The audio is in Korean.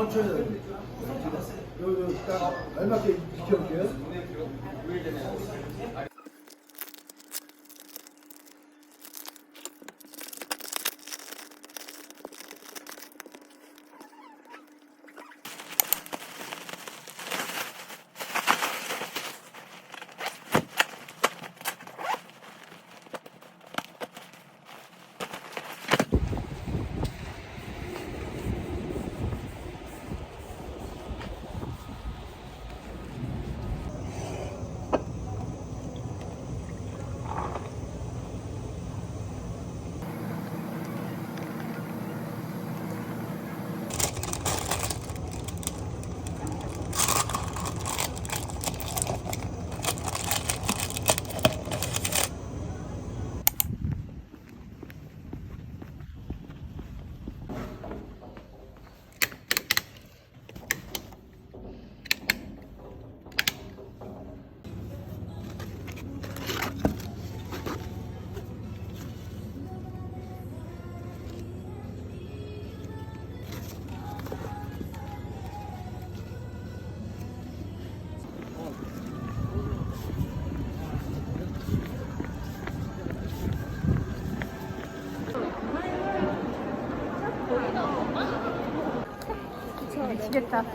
천천히 해야 돼. 여기, 여기 딱 알맞게 비켜볼게요. Beşiktaş.